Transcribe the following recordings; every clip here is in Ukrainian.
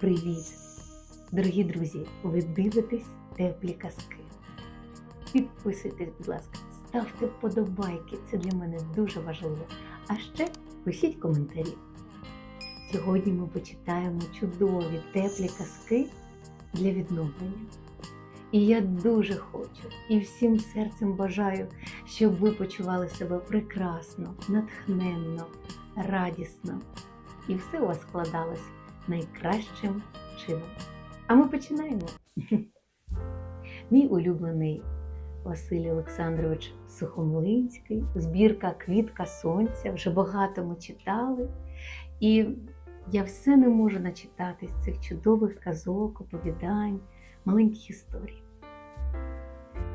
Привіт! Дорогі друзі! Ви дивитесь теплі казки. Підписуйтесь, будь ласка, ставте вподобайки, це для мене дуже важливо. А ще пишіть коментарі. Сьогодні ми почитаємо чудові теплі казки для відновлення. І я дуже хочу і всім серцем бажаю, щоб ви почували себе прекрасно, натхненно, радісно. І все у вас складалось найкращим чином. А ми починаємо. Мій улюблений Василь Олександрович Сухомлинський, збірка Квітка Сонця. Вже багато ми читали. І я все не можу начитати з цих чудових казок, оповідань, маленьких історій.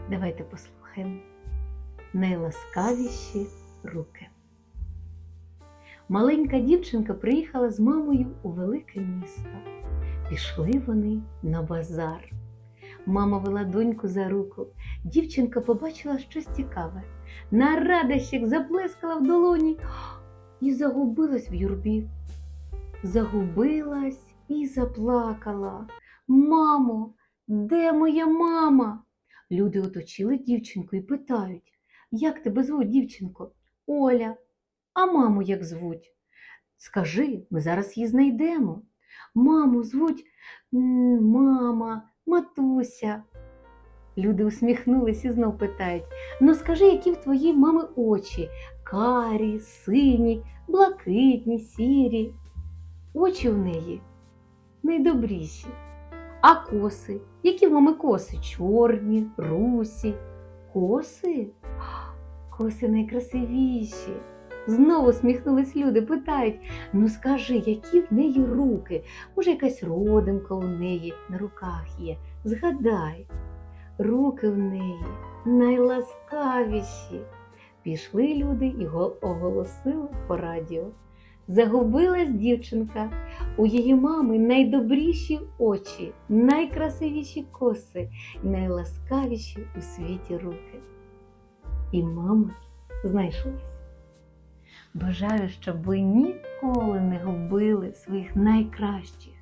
Давайте послухаємо найласкавіші руки. Маленька дівчинка приїхала з мамою у велике місто. Пішли вони на базар. Мама вела доньку за руку. Дівчинка побачила щось цікаве. На радощик заплескала в долоні і загубилась в юрбі. Загубилась і заплакала. Мамо, де моя мама? Люди оточили дівчинку і питають, як тебе звуть, дівчинко? Оля. А маму як звуть? Скажи, ми зараз її знайдемо. Маму звуть мама, матуся. Люди усміхнулись і знов питають: ну скажи, які в твоїй мами очі? Карі, сині, блакитні, сірі. Очі в неї найдобріші. А коси? Які в мами коси? Чорні, русі. Коси? Коси найкрасивіші. Знову сміхнулись люди, питають: ну скажи, які в неї руки? Може, якась родинка у неї на руках є. Згадай, руки в неї найласкавіші. Пішли люди і оголосили по радіо. Загубилась дівчинка, у її мами найдобріші очі, найкрасивіші коси, найласкавіші у світі руки. І мама знайшлась. Бажаю, щоб ви ніколи не губили своїх найкращих,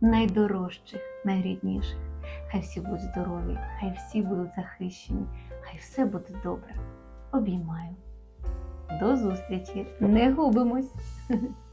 найдорожчих, найрідніших. Хай всі будуть здорові, хай всі будуть захищені, хай все буде добре. Обіймаю. До зустрічі! Не губимось!